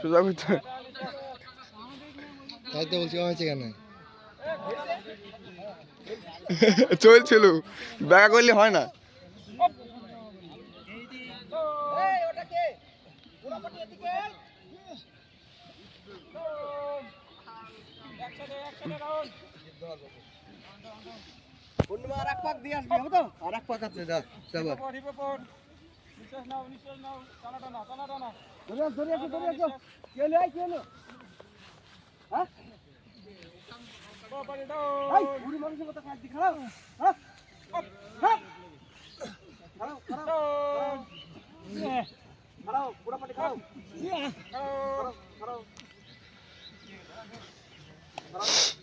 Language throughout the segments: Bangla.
সোজা করতে তাই তো বলছি হয়েছে কেন? চলছিল। দেখা করলে হয় না। পূর্ণিমা আর এক পাক দিয়ে আসবি হবে তো আর এক পাক আছে যা যাব ধরে আস, ধরে আসো ধরে আসো কে এলো এই, কে এলো হ্যাঁ এই বুড়ি মানুষের মতো কাজ দি খারাপ হ্যাঁ হ্যাঁ খারাপ খারাপ খারাপ পুরা পাটি খারাপ খারাপ খারাপ এই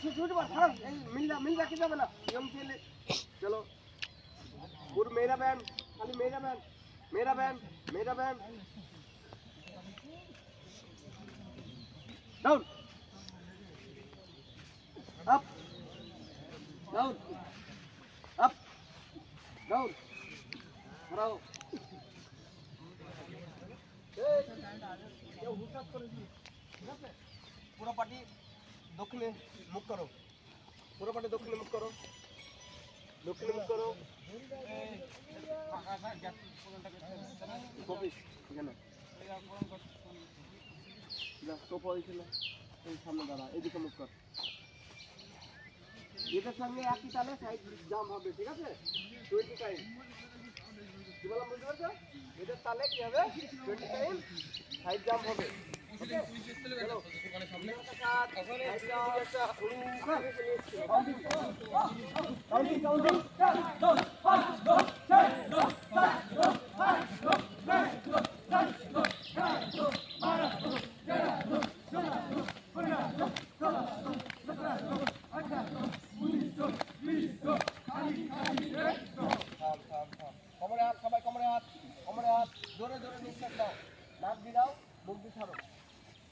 সে ছুটি মার খারাপ এই মিল মিল রাখি যাবে না নিয়ম চলে চলো পুরো মেরা ব্যান্ড খালি ঠিক আছে পুরো পার্টি দক্ষিণে মুখ করো। পুরো পার্টি দক্ষিণে মুখ করো। দক্ষিণে মুখ করো। এই সামনে দাঁড়া, এদিকে মুখ কর। এটার সঙ্গে একই তালে সাইড জাম হবে, ঠিক আছে? টোয়েন্টি টাইম কি বললাম, বুঝতে পারছ? এটার তালে কি হবে? টোয়েন্টি টাইম সাইড জাম হবে। ওকে চলো কাউন্টিং কাউন্টিং কোমরে হাত সবাই কোমরে হাত কোমরে হাত জোরে জোরে নিঃশ্বাস দাও নাক দিয়ে দাও মুখ দিয়ে ছাড়ো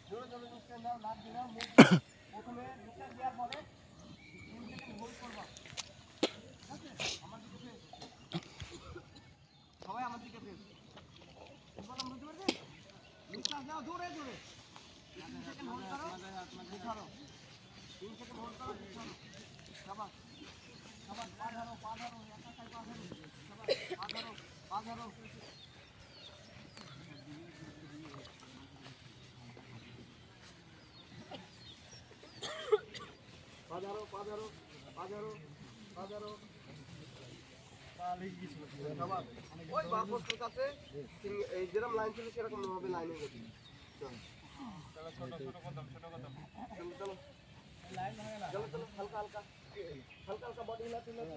জোরে জোরে নিঃশ্বাস দাও নাক দিয়ে দাও মুখ দিয়ে- প্রথমে নিঃশ্বাস দেওয়ার পরে তিন সেকেন্ড হোল্ড করবা ঠিক আছে? আমার দিকে ফের। সবাই আমার দিকে ফের। কি বললাম বুঝতে পারছেন? নিঃশ্বাস দাও জোরে জোরে তিন সেকেন্ড হোল্ড করো দিয়ে ছাড়ো তিন সেকেন্ড হোল্ড করো দিয়ে ছাড়ো সাবাস সাবাস পা ধরো পা ধরো একটা সাইড পা ধরো সাবাস পা ধরো পা ধরো পা ধরো পা ধরো পা ধরো পা ধরো সাবাস। ওই বারকোস্টের কাছে এই যেরকম লাইন ছিল সেরকম ভাবে লাইনে গেছি চলো। চলো চলো। চলো চলো, হালকা হালকা। হালকা হালকা বডি হিলাতে হিলাতে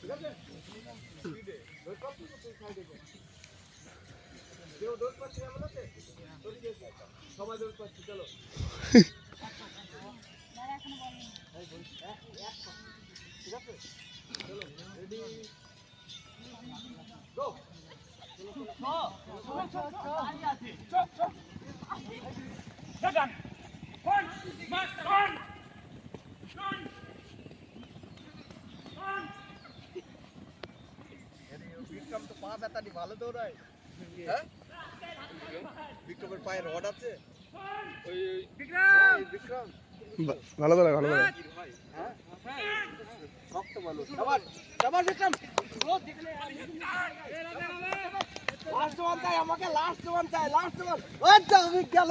ঠিক আছে? ওই কপি কপি সাইডে কর। কেউ দৌড় পাচ্ছে না আছে? সবাই দৌড় পাচ্ছে, চলো। ঠিক আছে? চলো রেডি গো ভালো দৌড়ায়। হ্যাঁ? বিক্রমের পায়ে রড আছে? ওই বিক্রম! বিক্রম। ভালো ভালো হ্যাঁ? শক্ত ভালো সবার সবার বিক্রম। লাস্ট ওয়ান চাই আমাকে লাস্ট ওয়ান চাই লাস্ট ওয়ান আমি গেল।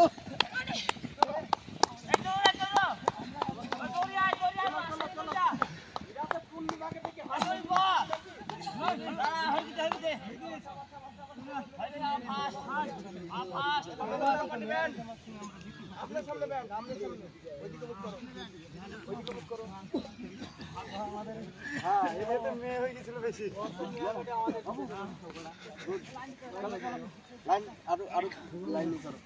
আপনার মেয়ে হয়ে গেছিল বেশি লাইন আরও আরও লাইন করো